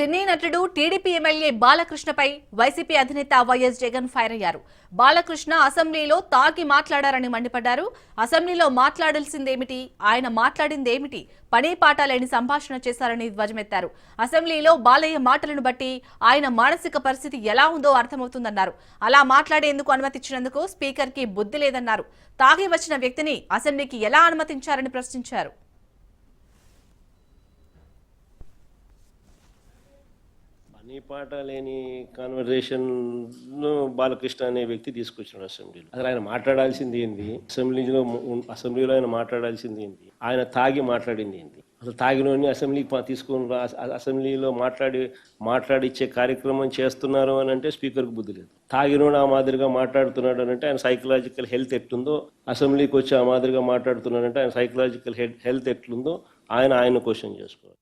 సినీ నటుడు TDP MLA బాలకృష్ణపై YCP అధినేత వైఎస్ జగన్ ఫైర్ అయ్యారు. బాలకృష్ణ అసెంబ్లీలో తాగి మాట్లాడారని మండిపడ్డారు. అసెంబ్లీలో మాట్లాడాల్సిందేమిటి? ఆయన మాట్లాడిందేమిటి? పని పాట లేని సంభాషణ చేశారని ధ్వజమెత్తారు. అసెంబ్లీలో బాలయ్య మాటలను బట్టి ఆయన మానసిక పరిస్థితి ఎలా ఉందో అర్థమవుతుందన్నారు. అలా మాట్లాడేందుకు అనుమతించినందుకు స్పీకర్కి బుద్ధి లేదన్నారు. తాగి వచ్చిన వ్యక్తిని అసెంబ్లీకి ఎలా అనుమతించారని ప్రశ్నించారు. పని పాట లేని కాన్వర్జేషన్ బాలకృష్ణ అనే వ్యక్తి తీసుకొచ్చాడు అసెంబ్లీలో. అసలు ఆయన మాట్లాడాల్సింది ఏంది? అసెంబ్లీలో అసెంబ్లీలో ఆయన మాట్లాడాల్సింది ఏంది? ఆయన తాగి మాట్లాడింది ఏంది? అసలు తాగినోని అసెంబ్లీకి తీసుకొని రా- అసెంబ్లీలో మాట్లాడి మాట్లాడిచ్చే కార్యక్రమం చేస్తున్నారు అని అంటే స్పీకర్కి బుద్ధి లేదు. తాగినోడు ఆ మాదిరిగా మాట్లాడుతున్నాడు అని అంటే ఆయన సైకలాజికల్ హెల్త్ ఎట్లుందో అసెంబ్లీకి వచ్చి ఆ మాదిరిగా మాట్లాడుతున్నాడంటే ఆయన సైకలాజికల్ హెల్త్ ఎట్లుందో ఆయన ఆయన క్వశ్చన్ చేసుకోవాలి.